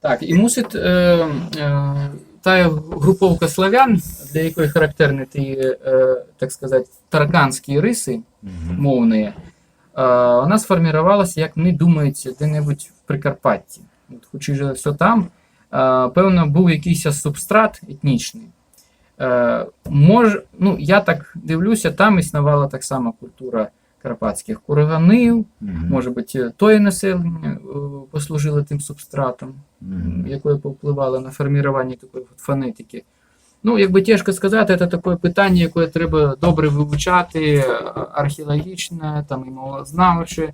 Так, і мусить е, е, та груповка славян, для якої характерні ті, е, так сказати, тараканські риси мовні, е, вона сформувалася, як мені думається, де-небудь в Прикарпатті. От, хоч і все там, е, певно, був якийсь субстрат етнічний. Е, мож, ну, я так дивлюся, там існувала так само культура карпатських курганів, може бути, тоє населення е, послужило тим субстратом, якое повпливало на формування такої фонетики. Ну, якби тяжко сказати, це таке питання, яке треба добре вивчати, е, археологічно, там і мовознавче,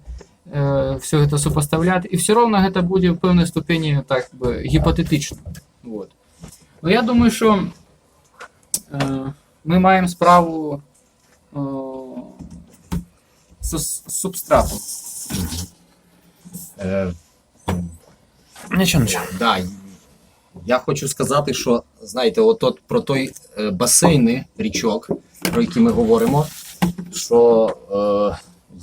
е, все це супоставляти. І все одно це буде в певній ступені так би, гіпотетично. От. Ну, я думаю, що е, ми маємо справу е, субстратом. Е, Нічого, нічого. да, я хочу сказати, що знаєте, от, от про той е, басейни річок, про які ми говоримо, що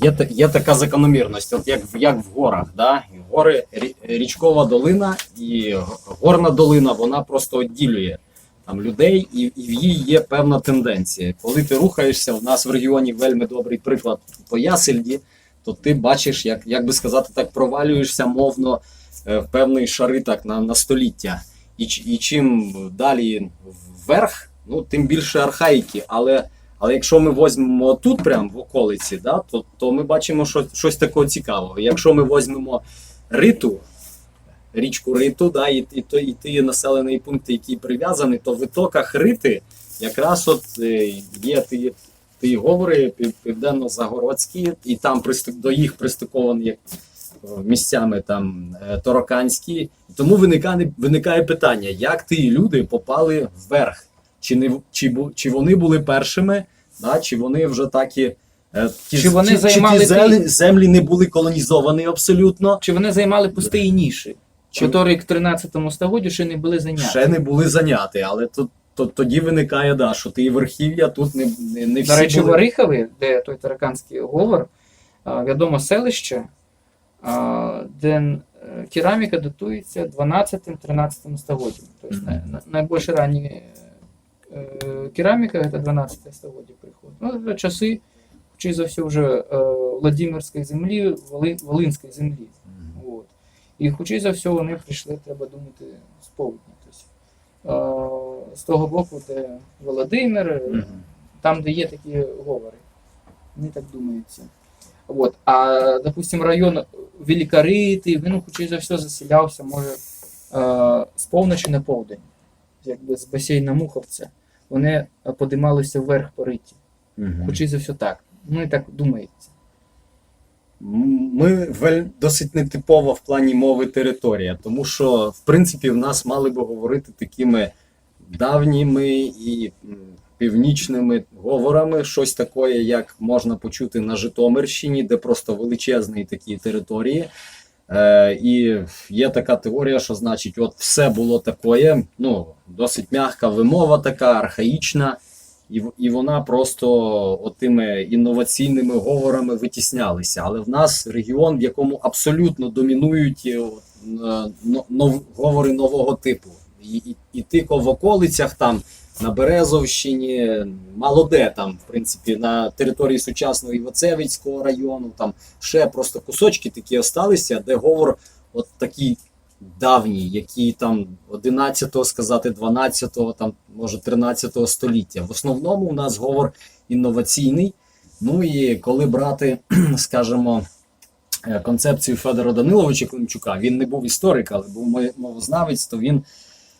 е, є, є така закономірність, от як, в- як в горах. Да? Гори, річкова долина і горна долина, вона просто відділює там людей, і, і в їй є певна тенденція. Коли ти рухаєшся, в нас в регіоні вельми добрий приклад по Ясельді, то ти бачиш, як, як би сказати, так провалюєшся мовно е, в певний шари так на, на століття. І, і чим далі вверх, ну тим більше архаїки. Але, але якщо ми візьмемо тут, прямо в околиці, да, то, то ми бачимо що, щось такого цікавого. Якщо ми візьмемо риту, річку Риту, да, і, і, то- і ті населені пункти, які прив'язані, то в витоках Рити якраз от е, є ті, ті говори південно-загородські, і там приступ, до їх пристиковані е, місцями там е, тороканські. Тому виникає, виникає питання, як ті люди попали вверх? Чи, не, чи, чи вони були першими, да, чи вони вже так і. е, Ті, Чи вони чи, займали чи ті землі, землі не були колонізовані абсолютно, Чи вони займали пусті ніші, Чи- які к 13 столітті ще не були зайняті? ще не були зайняті, але то, то, тоді виникає, да, що ті верхів'я тут не, не, не всі До речі, в були. Орихові, де той тараканський говор, відомо селище, де е, кераміка датується 12-13 століттям. Тобто най- най- найбільш ранні е, кераміка це 12 століття приходить. Ну, це часи, чи за все вже е, Владимирської землі, Воли, Волинської землі. І хоча за все вони прийшли, треба думати, з повдня. Тобто, з того боку, де Володимир, там, де є такі говори. Мені так думається. От. А, допустим, район Великорити, він, хоча за все заселявся, може, з повночі на повдень, якби з басейна Муховця. Вони подималися вверх по риті. Хоча за все так. Ну і так думається. Ми досить нетипова в плані мови територія, тому що в принципі в нас мали би говорити такими давніми і північними говорами, щось таке, як можна почути на Житомирщині, де просто величезні такі території. Е, і є така теорія, що значить, от все було таке, ну, досить м'яка вимова, така архаїчна, і, і вона просто отими інноваційними говорами витіснялися. Але в нас регіон, в якому абсолютно домінують е, е, но- нов- говори нового типу. І, і, і тільки в околицях там. На Березовщині, мало де там, в принципі, на території сучасного Івоцевицького району, там ще просто кусочки такі осталися, де говор от такий давній, який там 11-го, сказати, 12-го, там, може 13-го століття. В основному у нас говор інноваційний. Ну і коли брати, скажімо, е, концепцію Федора Даниловича Климчука, він не був історик, але був мо- мовознавець, то він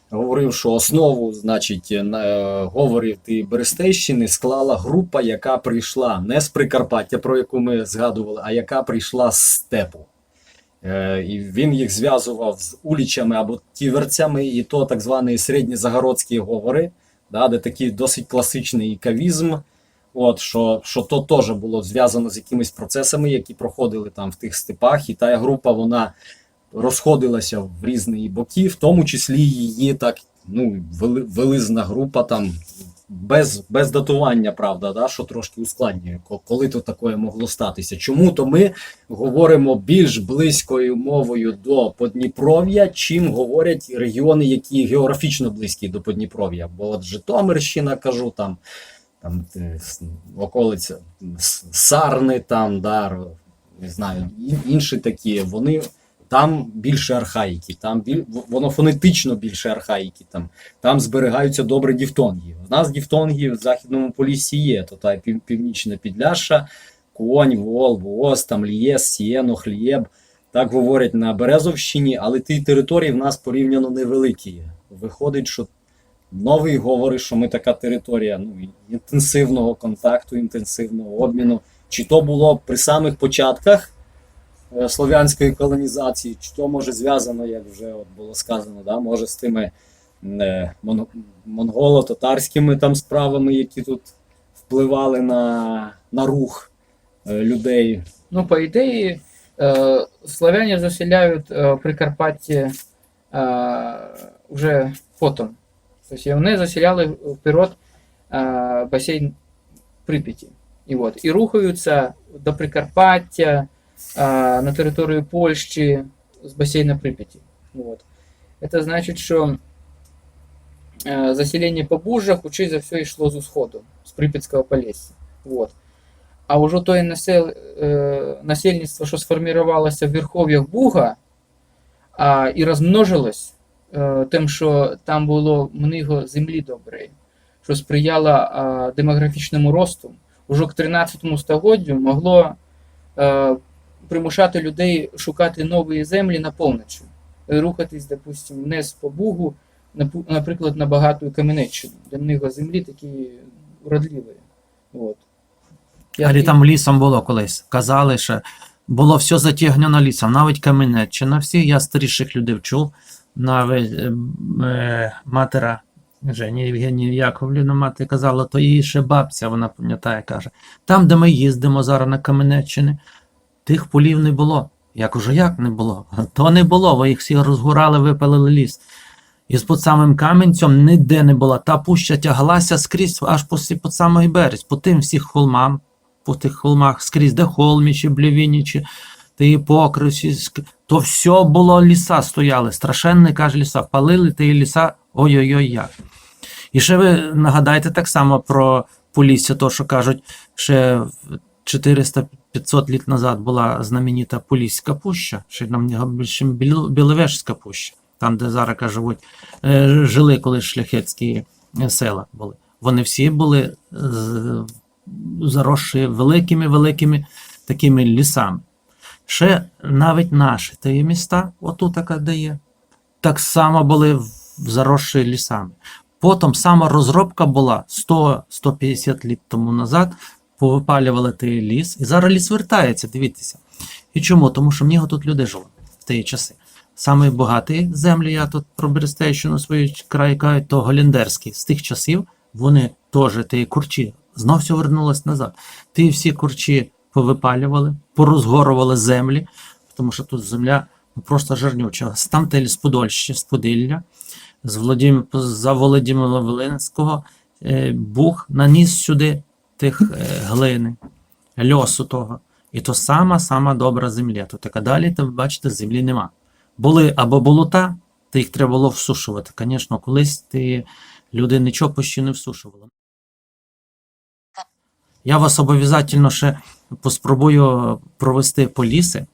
говорив, що основу, значить, на е, говорів тієї Берестейщини склала група, яка прийшла не з Прикарпаття, про яку ми згадували, а яка прийшла з степу. Е, І він їх зв'язував з улічами або тіверцями, і то так звані середньозагородські говори, да, де такий досить класичний кавізм. От, що, що то теж було зв'язано з якимись процесами, які проходили там в тих степах, і та група вона розходилася в різні боки, в тому числі її так, ну, вели, велизна група там без, без датування, правда, да, що трошки ускладнює, коли то таке могло статися. Чому то ми говоримо більш близькою мовою до Подніпров'я, чим говорять регіони, які географічно близькі до Подніпров'я. Бо от Житомирщина, кажу, там, там е, околиця Сарни, там, да, не знаю, інші такі, вони. Там більше архаїки, там біль... воно фонетично більше архаїки. Там, там зберігаються добре діфтонги. У нас діфтонги в Західному Поліссі є, то та пів... північна Підляша, Конь, Вол, Воос, там Лієс, Сієно, Хлєб. Так говорять на Березовщині, але ті території в нас порівняно невеликі. Виходить, що новий говорить, що ми така територія ну, інтенсивного контакту, інтенсивного обміну. Чи то було при самих початках слов'янської колонізації, чи то може зв'язано, як вже от було сказано, да, може з тими е, мон- монголо-татарськими там справами, які тут впливали на, на рух е, людей. Ну, по ідеї, е, славяне заселяють е, Прикарпаття е, вже потім. Тобто вони заселяли вперед е, басейн Прип'яті. І, от, і рухаються до Прикарпаття е, на територію Польщі з басейна Прип'яті. Вот. Это значить, що заселення по буржах учить за все йшло з усходу, з Прип'ятського Полісся. Вот. А уже то насел, е, насельництво, що сформувалося в верхов'ях Буга а, і розмножилось е, тим, що там було много землі доброї, що сприяло а, демографічному росту, уже к 13 століттю могло е, примушати людей шукати нові землі на повночі, рухатись, допустим, вниз по Бугу, наприклад, на багату Кам'янеччину, де много землі такі вродливі. От. Але там лісом було колись. Казали, що було все затягнено лісом, навіть Каменеччина. Всі я старіших людей чув. Навіть е, е, матера Жені Євгенію Яковлівну мати казала, то її ще бабця, вона пам'ятає, каже, там, де ми їздимо зараз на Каменеччини, тих полів не було. Я кажу, як не було? То не було, ви їх всі розгорали, випалили ліс. І з під самим Кам'янцем ніде не було. Та пуща тяглася скрізь аж по, під самий берег, по тим всіх холмам, по тих холмах скрізь, де холмічі, блівінічі, ті покривці, то все було ліса стояли, страшенні, каже, ліса. Палили ті ліса, ой-ой-ой як. І ще ви нагадайте так само про Полісся, то, що кажуть, ще 400-500 літ назад була знаменита Поліська пуща, ще нам більше Біловежська пуща, там, де зараз живуть, е, жили колись шляхетські е, села були. Вони всі були з- заросші великими-великими такими лісами. Ще навіть наші ті міста, отут така де так само були заросші лісами. Потім сама розробка була 100-150 літ тому назад, повипалювали той ліс, і зараз ліс вертається, дивіться. І чому? Тому що в нього тут люди жили в ті часи. Саме багаті землі, я тут про Берестейщину свої край кажу, то голландерські. З тих часів вони теж ті курчі знов все вернулось назад. Ті всі курчі повипалювали, порозгорували землі, тому що тут земля ну, просто жирнюча. Там те з Подольщі, з Поділля, з Володим... за Володимира Волинського е, Буг наніс сюди тих е, глини, льосу того. І то сама сама добра земля. Тут така далі, то ви бачите, землі нема. Були або болота, то їх треба було всушувати. Звісно, колись ти люди нічого почти не всушували. Я вас обов'язково ще поспробую провести по ліси.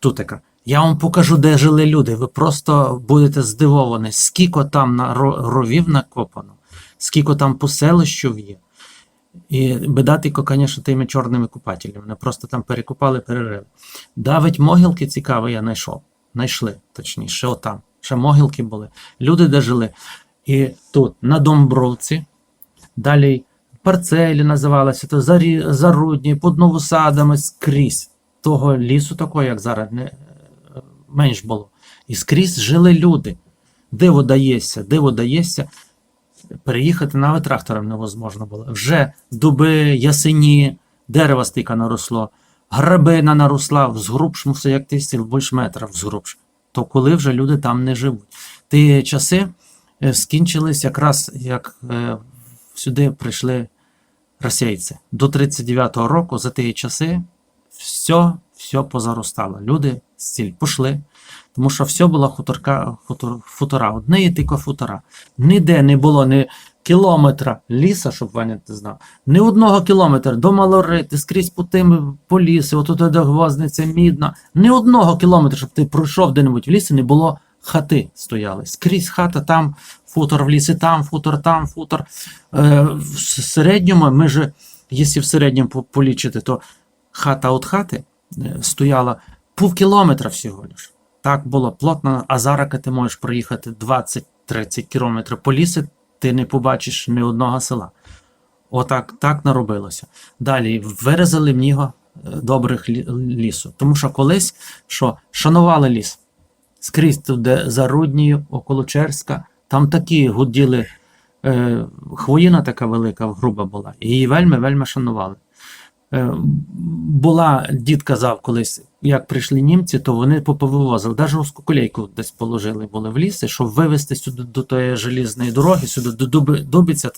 Тутика. Я вам покажу, де жили люди. Ви просто будете здивовані, скільки там ровів накопано, скільки там по селищу є. І беда тільки, звісно, тими чорними купателями. Вони просто там перекупали, перерили. Давить могилки цікаві, я знайшов. Знайшли, точніше, отам. Ще могилки були. Люди де жили. І тут, на Домбровці, далі парцелі називалися, то зарудні, під новосадами скрізь. Того лісу такого, як зараз, не, е, менш було. І скрізь жили люди. Єся, де вода єся, переїхати навіть трактором невозможно було. Вже дуби, ясені, дерево стільки наросло, грабина наросла, взгрубшмуся, як ти стіл, більш метра взгрубш. То коли вже люди там не живуть. Ті часи е, скінчились якраз як е, сюди прийшли російці. До 39-го року за ті часи все, все позаростало. Люди з пішли, тому що все було хуторка, хутор, футора. Одне і тільки футора. Ніде не було ні кілометра ліса, щоб Ваня ти знав, ні одного кілометра до Малорити, скрізь по тим по лісу, отут де гвоздниця мідна. Ні одного кілометра, щоб ти пройшов де-небудь в лісі, не було хати стояли. Скрізь хата, там футор в лісі, там футор, там футор. Е, в середньому, ми ж, якщо в середньому полічити, то хата від хати е, стояла пів кілометра всього лиш. Так було плотно, а зараз ти можеш проїхати 20-30 кілометрів по лісі, ти не побачиш ні одного села. Отак так наробилося. Далі вирізали в нього е, добрих лісу. Тому що колись що, шанували ліс. Скрізь тут, де за Руднію, около Черська, там такі гуділи, е, хвоїна така велика, груба була. Її вельми, вельми шанували. Е, була, дід казав колись, як прийшли німці, то вони поповивозили, навіть узкоколейку десь положили були в ліси, щоб вивезти сюди до тої желізної дороги, сюди до Дуби, Дубиця,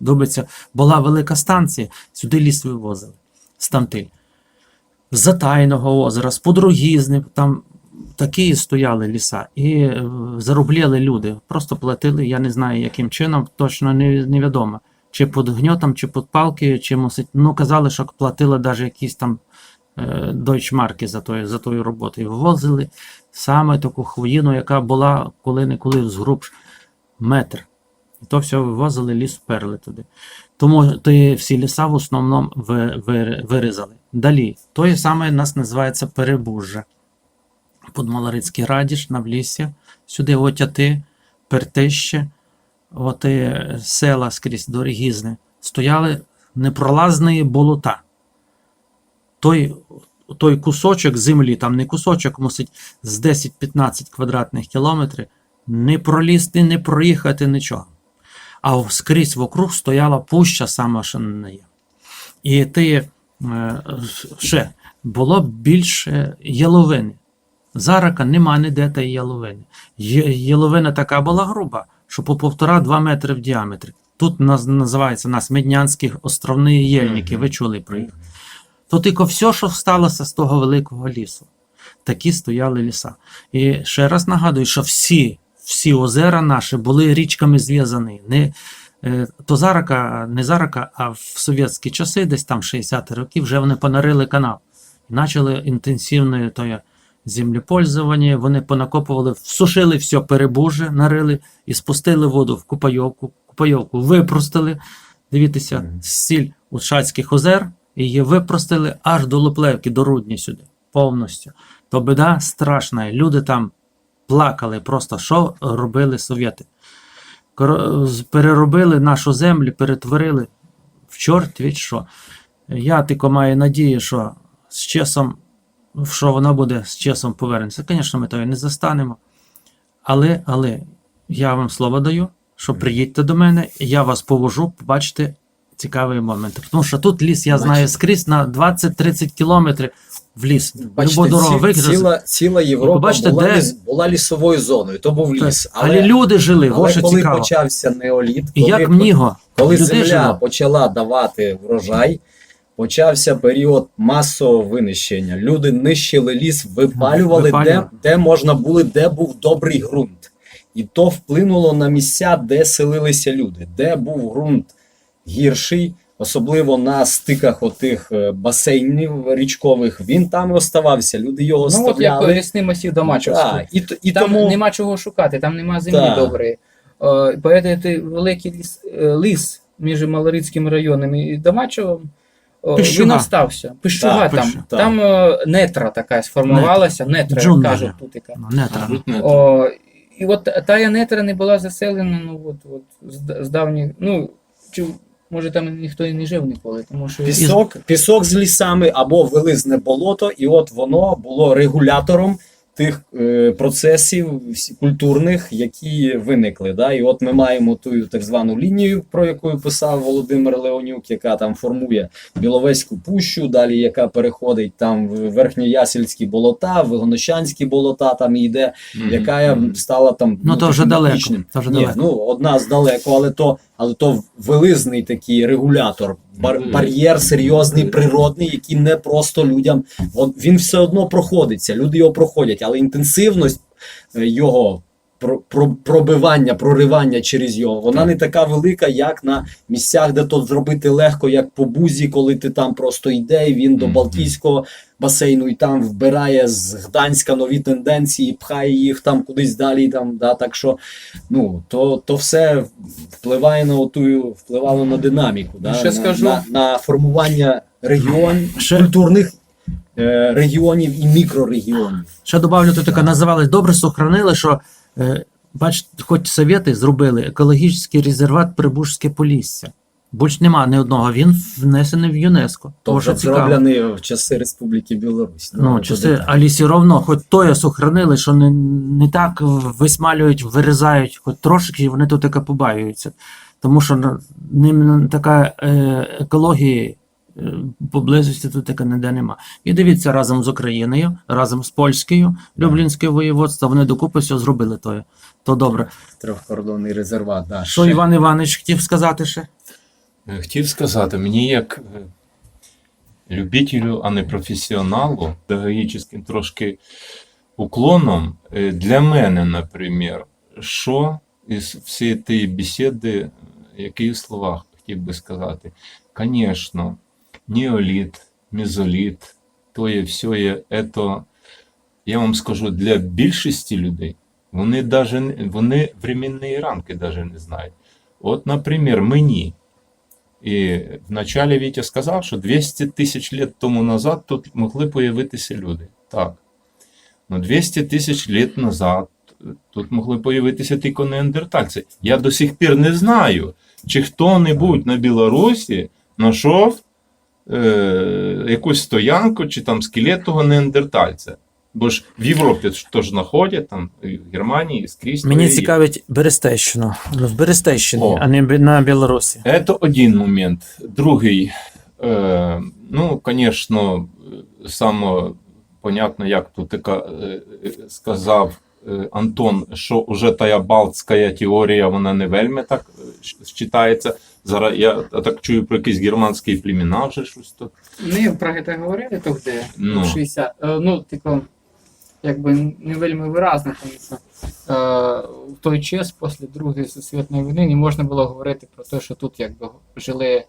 Дубиця, була велика станція, сюди ліс вивозили, Стантиль. З Затайного озера, з Подругізни, там такі стояли ліса, і е, заробляли люди, просто платили, я не знаю, яким чином, точно не, невідомо чи під гньотом, чи під палки, чи мусить. Ну, казали, що платили навіть якісь там дойчмарки за тою, за тою роботу. І вивозили саме таку хвоїну, яка була коли-неколи згруб метр. І то все вивозили, ліс перли туди. Тому ті всі ліса в основному ви, ви, вирізали. Далі, то саме нас називається перебужжя. Подмаларицький радіш на Влісі, сюди отяти, Пертище, от е, села скрізь дорогізни, стояли непролазні болота. Той, той кусочок землі, там не кусочок мусить з 10-15 квадратних кілометрів, не пролізти, не проїхати нічого. А скрізь вокруг стояла пуща сама що. І ти е, ще було більше яловини. Зарака нема ніде тієї яловини. Яловина така була груба, що по півтора-два метри в діаметрі. Тут називається нас Меднянські островні єльники, ви чули про їх. То тільки все, що сталося з того великого лісу. Такі стояли ліса. І ще раз нагадую, що всі, всі озера наші були річками зв'язані. Не, е, то зарака, не зарака, а в совєтські часи, десь там 60-ті роки, вже вони понарили канал. І почали інтенсивне землепользування, вони понакопували, всушили все перебуже, нарили і спустили воду в Купайовку. Купайовку випростили. Дивіться, сіль Ушацьких озер, її випростили аж до Луплевки, до Рудні сюди, повністю. То біда страшна. Люди там плакали просто, що робили совєти. Переробили нашу землю, перетворили в чорт від що. Я тільки маю надію, що з часом, що воно буде з часом повернеться. Звісно, ми того не застанемо. Але, але я вам слово даю, що приїдьте до мене, я вас повожу, побачите цікаві моменти. Тому що тут ліс, я знаю, скрізь на 20-30 кілометрів в ліс. Бачите, дорогу ці- викрили. ціла, ціла Європа побачите, була, де- ліс, була лісовою зоною, то був ліс. Але, люди жили, але ось що коли цікаво. почався неоліт, І коли, як мніго, коли людей земля жило. почала давати врожай, почався період масового винищення. Люди нищили ліс, випалювали, Випалювали. Де, де можна було, де був добрий ґрунт. І то вплинуло на місця, де селилися люди, де був ґрунт гірший, особливо на стиках отих е, басейнів річкових. Він там оставався. Люди його Ну, от як оставляли. лісний масів Домачевський. Так, і, і там тому нема чого шукати, там нема землі Так. доброї. Е, Поэтому ти великий ліс, е, ліс між Малорицьким районом і Домачевим, Пищуга. він остався. Пищуга Так, там. пищу-. Там е, нетра така сформувалася, нетра, як кажуть тут. Яка. Ну, не треба. О, і от тая нетра не була заселена, ну от, от з, з давніх, ну, чи, може там ніхто і не жив ніколи, тому що пісок, пісок з лісами або велизне болото, і от воно було регулятором тих е, процесів культурних, які виникли. Да? І от ми маємо ту так звану лінію, про яку писав Володимир Леонюк, яка там формує Біловезьку пущу, далі яка переходить там в верхньоясельські болота, в Гонощанські болота, там йде, яка стала там Ну, то вже далеко, то вже Ні, далеко. ну одна здалеку, але то, але то велизний такий регулятор, бар, бар'єр серйозний, природний, який не просто людям. От він все одно проходиться, люди його проходять, але інтенсивність е, його про, про, пробивання, проривання через його, вона не така велика, як на місцях, де то зробити легко, як по бузі, коли ти там просто йде, і він до Балтійського басейну і там вбирає з Гданська нові тенденції, пхає їх там кудись далі. Там, да, так що ну, то, то все впливає на оту, впливало на динаміку, да, Ще на, скажу. на, на формування регіон, Ще- культурних е, регіонів і мікрорегіонів. Ще добавлю, тут таке називали, добре сохранили, що е, бачите, хоч совєти зробили екологічний резерват Прибужське Полісся. Більш нема ні одного, він внесений в ЮНЕСКо. То Тому що вже цікаво. зроблений в часи Республіки Білорусь. Ну, часи, але все одно, хоч то сохранили, що не, не так висмалюють, вирізають, хоч трошки, і вони тут таке побаюються. Тому що ним така е, екології е, поблизості тут таке ніде нема. І дивіться, разом з Україною, разом з Польською, Люблінське воєводство, вони докупи все зробили то. То добре. Трьохкордонний резерват. Да, Що. Іван Іванович хотів сказати ще? Е, Хотів сказати, мені як е, любителю, а не професіоналу, педагогічним трошки уклоном, е, для мене, наприклад, що із всієї тієї бесіди, які слова хотів би сказати? Звісно, неоліт, мезоліт, то є все є, ето, я вам скажу, для більшості людей вони не- вони рамки даже не знають. От, наприклад, мені. І вначале Вітя сказав, що 200 тисяч лет тому назад тут могли появитися люди. Так. Ну, 200 тисяч лет назад тут могли появитися тільки неандертальці. Я до сих пір не знаю, чи хто-небудь на Білорусі знайшов е, якусь стоянку чи там скелет того неандертальця. Бо ж в Європі ж теж знаходять, там, і в Германії, і скрізь. Мені цікавить Берестейщину. В Берестейщині, О. а не на Білорусі. Это один момент. Другий, е, ну, звісно, саме понятно, як тут е, е, сказав е, Антон, що вже та балтська теорія, вона не вельми так е, вважається. Зараз я так чую про якісь германські племена вже щось тут. Ми про це говорили тоді, Ну. в 60. е, Ну, типу, якби не вельми виразно, тому що е, в той час, після Другої світової війни, не можна було говорити про те, що тут якби жили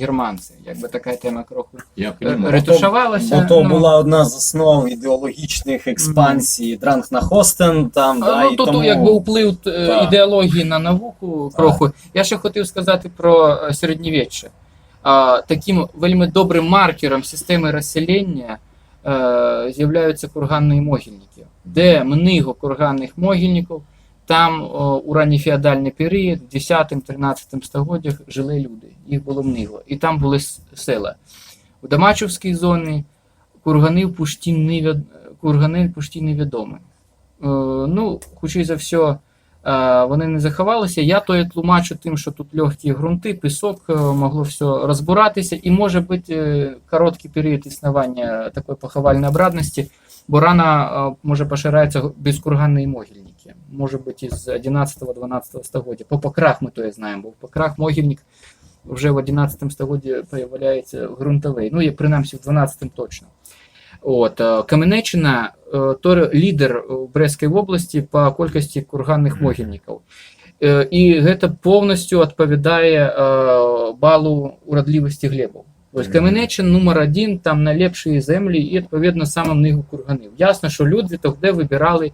германці. Якби така тема кроху Я е, ретушувалася. Бо то ну, була одна з основ ідеологічних експансій Дранг на Хостен. Там, А, да, ну, і то, тому... то якби вплив е, Так. ідеології на науку кроху. Я ще хотів сказати про середньовіччя. А, таким вельми добрим маркером системи розселення е, з'являються курганні могильники. Де много курганних могильників, там о, у ранньофеодальний період, в 10-13 століттях жили люди. Їх було много. І там були села. У Дамачівській зоні кургани в пушті невід... кургани пушті невідомі. Е, ну, хоча за все, е, вони не заховалися. Я то і тлумачу тим, що тут легкі ґрунти, пісок, е, могло все розбиратися, і може бути е, короткий період існування такої поховальної обрадності, бо рана е, може поширяється безкурганні могильники. Може бути із 11-12 століття. По покрах ми то і знаємо, бо покрах могильник вже в 11 столітті появляється ґрунтовий. Ну, і принаймні в 12 точно. От, е, Каменеччина е, то лідер у Брестській області по кількості курганних могильників. Е, І це повністю відповідає е, балу уродливості глебів. Ось Мгм. Номер один, там найлепші землі і, відповідно, саме много курганів. Ясно, що люди тоді вибирали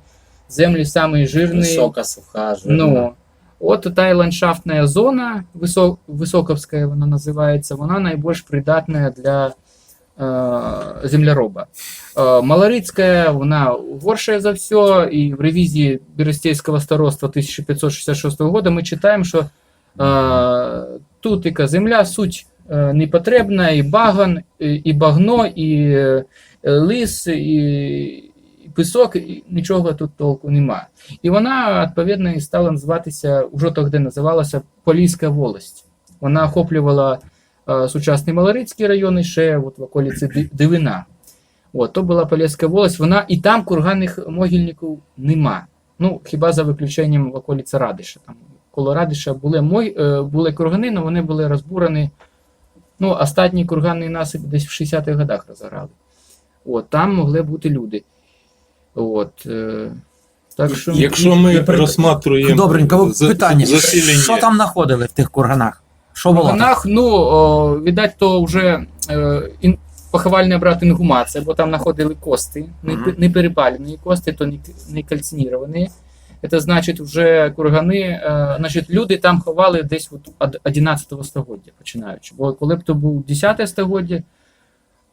землі самі жирні. Висока, суха, жирна. Ну, от та ландшафтна зона, висо, Високовська вона називається, вона найбільш придатна для е, землероба. Е, Малорицька, вона горша за все, і в ревізії Берестейського староства 1566 года ми читаємо, що е, тут яка земля суть непотребна, і баган, і, багно, і лис, і, пісок, і нічого тут толку нема. І вона, відповідно, стала називатися, вже тоді називалася Поліська волость. Вона охоплювала сучасний Малорицький район і ще от в околиці Дивина. От, то була Поліська волость, вона і там курганних могильників нема. Ну, хіба за виключенням в околиці Радиша. Там, коло Радиша були, мой, е, були кургани, але вони були розбурені. Ну, останній курганний насип десь в 60-х годах розграли. От, там могли бути люди. От, е, так що, Якщо ми і розсматриваємо Добренько, питання. заселення, Що там знаходили в тих курганах? Що було? Курганах, ну, о, видать, то вже е, ін, поховальний апарат інгумація, бо там знаходили кости, не, Мгм. не перепалені кости, то не, не кальциніровані. Це значить, вже кургани, е, значить, люди там ховали десь от од 11 століття, починаючи. Бо коли б то був 10 століття,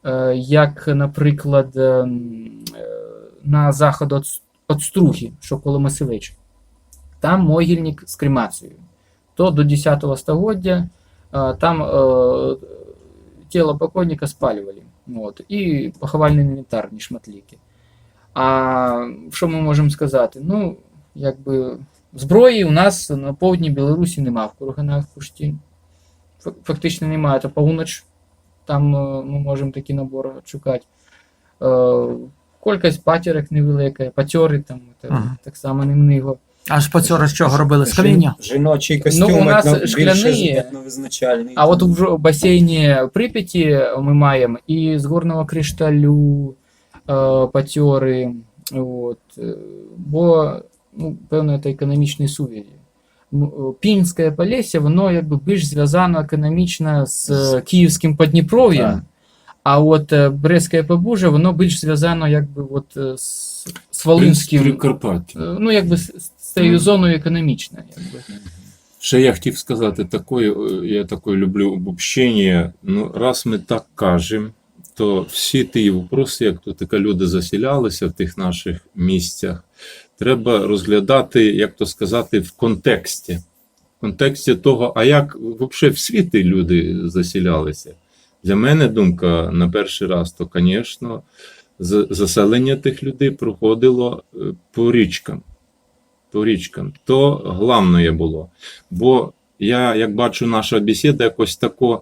е, як, наприклад, ем, е, на захід від, від Струги, що коло Масивич, там могильник з кремацією. То до 10 століття е, там е, тіло покойника спалювали. От, і поховальний інвентар, не шматліки. А що ми можемо сказати? Ну, якби зброї у нас на півдні Білорусі нема в курганах пушті. Фактично немає. Це пауноч. Там е, ми можемо такі набори шукати. Е, Кількість патірок невелика, патьори там, так само немного. Аж поцьори з чого робили? З каміння? Жіночий костюм Ну, у нас етно- шкляні більше. А от в басейні Прип'яті ми маємо і з горного кришталю е, патьори, от, е, бо ну, певно це економічні сувір'ї. Ну, е, Пінське Полісся, воно якби більш зв'язано економічно з е, Київським Подніпров'ям, Так. а от е, Брестське Побужжя, воно більш зв'язано якби от, е, з, з Волинським, е, ну якби з, з цією зоною економічною. Якби. Ще я хотів сказати, такое, е, я такое люблю обобщення. Ну, раз ми так кажемо, то всі ті вопроси, як тут таке люди засілялися в тих наших місцях, треба розглядати, як то сказати, в контексті. В контексті того, а як взагалі в світі люди засілялися. Для мене думка на перший раз, то, звісно, заселення тих людей проходило е, по річкам. По річкам. То головне було. Бо я, як бачу, наша бесіда якось тако.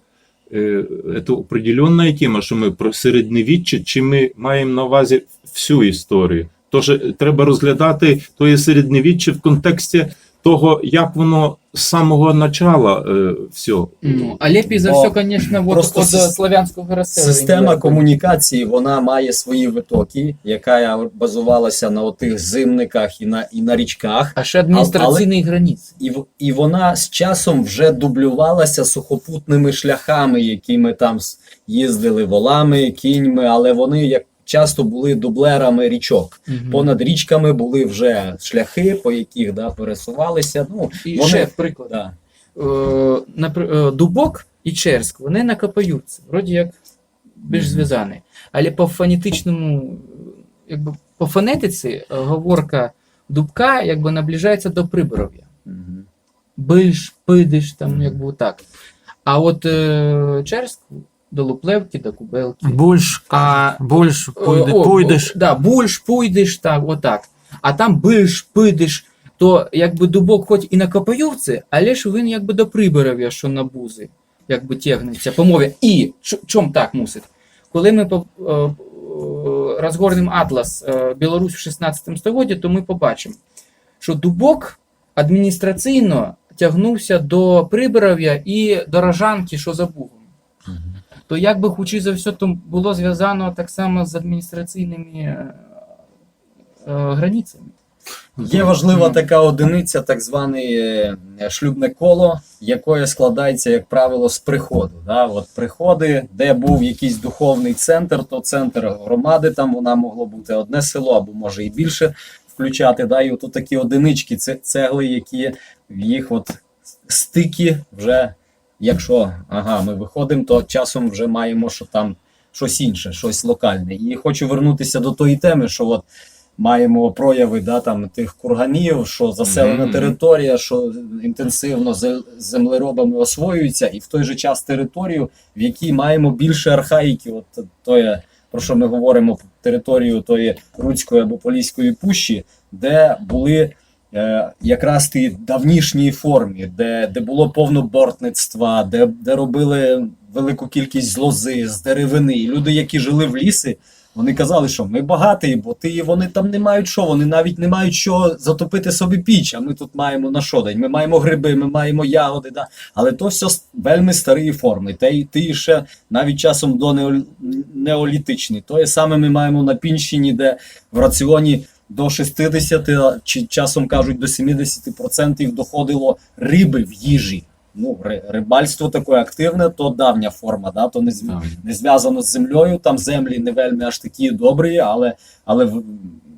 Це определенна тема, що ми про середньовіччя, чи ми маємо на увазі всю історію. Тож е, треба розглядати тоє середньовіччя в контексті того, як воно з самого начала е, все. Ну, а лепей за Бо все, конечно, вот просто от сис- славянського розселення. Система комунікації вона має свої витоки, яка базувалася на отих зимниках і на, і на річках. А ще адміністраційні границі. І, в- і вона з часом вже дублювалася сухопутними шляхами, якими там с- їздили волами, кіньми, але вони як часто були дублерами річок. Мгм. Понад річками були вже шляхи, по яких да, пересувалися. Ну, І вони- ще приклад. да. Е, е, Дубок і Черськ, вони накопаються, вроді як більш зв'язані. Але по фонетичному, якби по фонетиці е, говорка дубка якби наближається до приборов'я. Мгм. Бильш, пидиш, там якби так. А от е, Черськ до Луплевки, до Кубелки. Бульш, А бульш, пуйде, О, о, пуйдеш. Да, бульш, пуйдеш, так, отак. А там бильш, пидиш, то якби дубок хоч і на Копаювці, але ж він якби до Приборов'я, що на бузи, якби тягнеться по мові. І чом так мусить? Коли ми по- е, е, розгорнемо атлас е, Білорусь в 16 столітті, то ми побачимо, що дубок адміністраційно тягнувся до Приборов'я і до Рожанки, що за Бугом то як би хочі за все то було зв'язано так само з адміністраційними е, е, границями. Є важлива така одиниця, так зване шлюбне коло, яке складається, як правило, з приходу. Да? От приходи, де був якийсь духовний центр, то центр громади, там вона могло бути одне село, або може і більше включати. Да? І от такі одинички, це цегли, які в їх от стики вже, якщо ага, ми виходимо, то часом вже маємо, що там щось інше, щось локальне. І хочу вернутися до тої теми, що от маємо прояви да, там, тих курганів, що заселена Мгм. територія, що інтенсивно зе- землеробами освоюється, і в той же час територію, в якій маємо більше архаїки. От то є, про що ми говоримо, територію тої Руцької або Поліської пущі, де були якраз ті давнішні формі, де, де було повно бортництва, де, де робили велику кількість з лози, з деревини. І люди, які жили в лісі, вони казали, що ми багаті, бо ти вони там не мають що, вони навіть не мають що затопити собі піч. А ми тут маємо на що день. Ми маємо гриби, ми маємо ягоди. Да? Але то все вельми старі форми. Й ти ще навіть часом до неол- неолітичні. То саме ми маємо на Пінщині, де в раціоні до 60, чи часом кажуть до 70% доходило риби в їжі. Ну, рибальство таке активне, то давня форма, да? то не, зв- не зв'язано з землею. Там землі не вельми аж такі добрі, але, але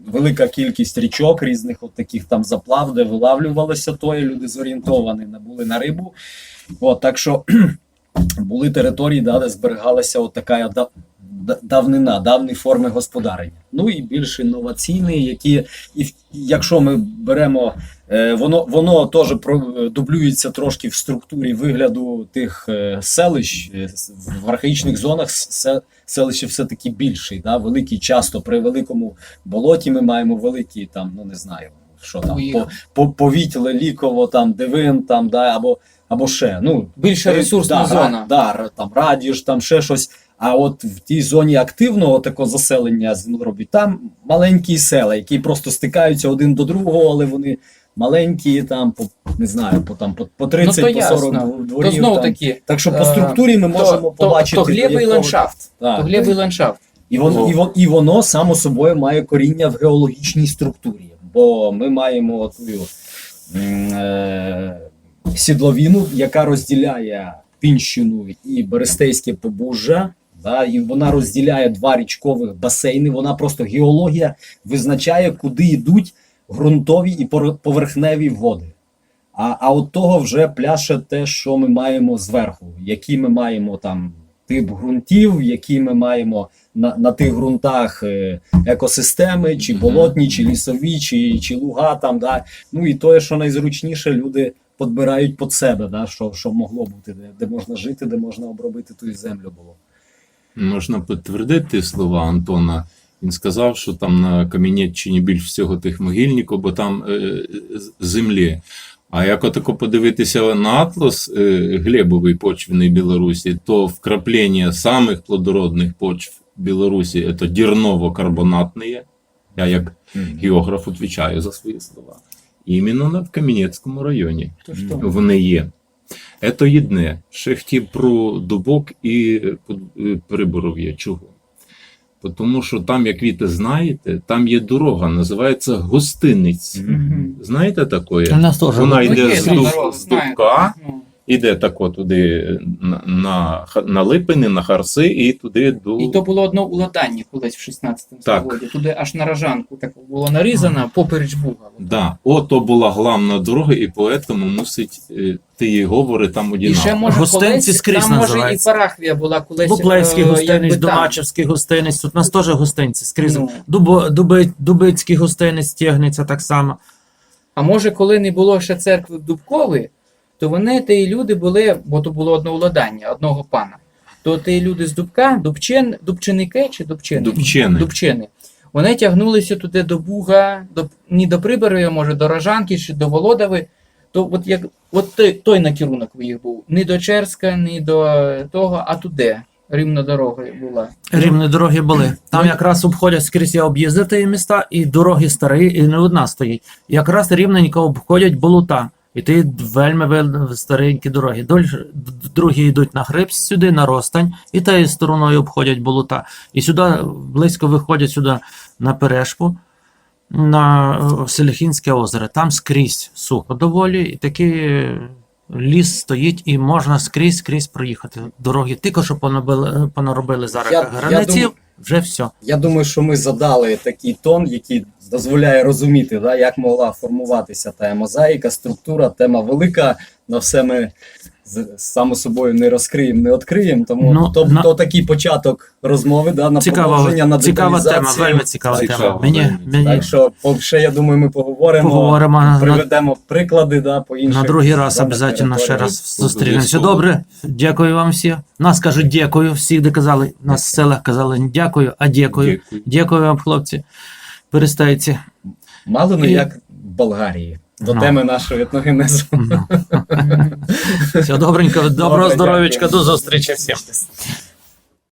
велика кількість річок різних от таких там заплав, де вилавлювалося то, і люди зорієнтовані не були на рибу. От, так що були території, да, де зберігалася от така давнина, давні форми господарення. Ну і більш інноваційні, які, і якщо ми беремо, е, воно, воно теж дублюється трошки в структурі вигляду тих е, селищ. Е, В архаїчних зонах се, селище все-таки більший, да, великий, часто при великому болоті ми маємо великі там, ну не знаю, що там, Уїх. по, по, повіть Леліково, там, Дивин, там, да, або, або ще. Ну, Більша ресурсна да, зона. Да, там радіж, там ще щось. А от в тій зоні активного такого заселення землеробіт, там маленькі села, які просто стикаються один до другого, але вони маленькі, там по не знаю, по там по, по 30 ну, то по 40 ясно. дв- То дворів. знов там. таки, Так що по е, структурі ми можемо то, побачити. то, то якого- ландшафт. Так. То глебовий ландшафт. І воно, і, воно, і воно само собою має коріння в геологічній структурі. Бо ми маємо ту м, е, сідловину, яка розділяє Пінщину і Берестейське побужжя. Да, і вона розділяє два річкових басейни. Вона просто геологія визначає, куди йдуть ґрунтові і поверхневі води. А, а от того вже пляше те, що ми маємо зверху, які ми маємо там тип ґрунтів, які ми маємо на, на тих ґрунтах е, екосистеми, чи болотні, чи лісові, чи, чи луга там. Да. Ну і те, що найзручніше, люди подбирають під себе, да, що, що могло бути, де, де можна жити, де можна обробити ту землю було. Можна підтвердити слова Антона. Він сказав, що там на Кам'янеччині більш всього тих могильників, бо там е, землі. А як отако подивитися на атлас е, глебовий почвенний Білорусі, то вкраплення самих плодородних почв Білорусі це дерново-карбонатні. Я як географ відповідаю за свої слова. Іменно на в Кам'янецькому районі То що? вони є. Це єдне. Ще хотів про дубок і е, приборов'я. Чого? Тому що там, як ви знаєте, там є дорога, називається Гостиниць. Знаєте таке? У нас теж Вона йде з, дубка, Ну, іде тако туди на, на, на Липини, на Харси і туди до. І то було одно уладання колись в 16 Так. столітті. Туди аж на рожанку так було нарізано попереч буга. Да, ото була главна дорога, і поэтому мусить е, ті говори там І ще може Гостинці колись, скрізь там може і називається. Парахвія була колись. Буплейський е, гостинець, якби там. Домачівський гостинець, тут у нас теж гостинці скрізь. Ну. Дубо, Дуби, Дубицький гостинець тягнеться так само. А може, коли не було ще церкви Дубкової, то вони ті люди були, бо то було одне уладання, одного пана. То ті люди з Дубка, Дубчин, Дубчиники чи Дубчини? Дубчини. Дубчини. Вони тягнулися туди до Буга, до, не до Приборої, може, до Рожанки чи до Володави. То от як от той, той накерунок у їх був. Не до Черська, не до того, а туди. Рівна дорога була. Рівні дороги були. Там якраз обходять скрізь я об'їздив ті міста, і дороги старі, і не одна стоїть. Якраз рівненько обходять болота. І ті вельми вельми старенькі дороги. Дольше, другі йдуть на Хребс сюди, на Ростань, і тією стороною обходять болота. І сюди близько виходять сюди на Перешпу, на е, Селихінське озеро. Там скрізь сухо доволі, і такий ліс стоїть, і можна скрізь скрізь проїхати. Дороги тільки що понабили, понаробили зараз Я- я границів, вже все. Я думаю, що ми задали такий тон, який дозволяє розуміти, да, як могла формуватися та мозаїка, структура, тема велика. На все ми само собою не розкриємо, не відкриємо. Тому Ну, то, на- то такий початок розмови, да, на Цікава, продовження, на цікава тема, вельми цікава Цікаво, тема. Мені, мені Так що ще, я думаю, ми поговоримо, поговоримо на, приведемо приклади да, по інших. на другий раз обов'язково ще раз зустрінемося. Добре, дякую вам всім. Нас кажуть дякую, всі, де казали, нас в селах казали не дякую, а дякую. Дякую. Дякую вам, хлопці. Перестайте. Мало не І- як в Болгарії. До Ну. теми нашого етногенезу. Ну. Все добренько, доброго здоров'ячка, до зустрічі всім.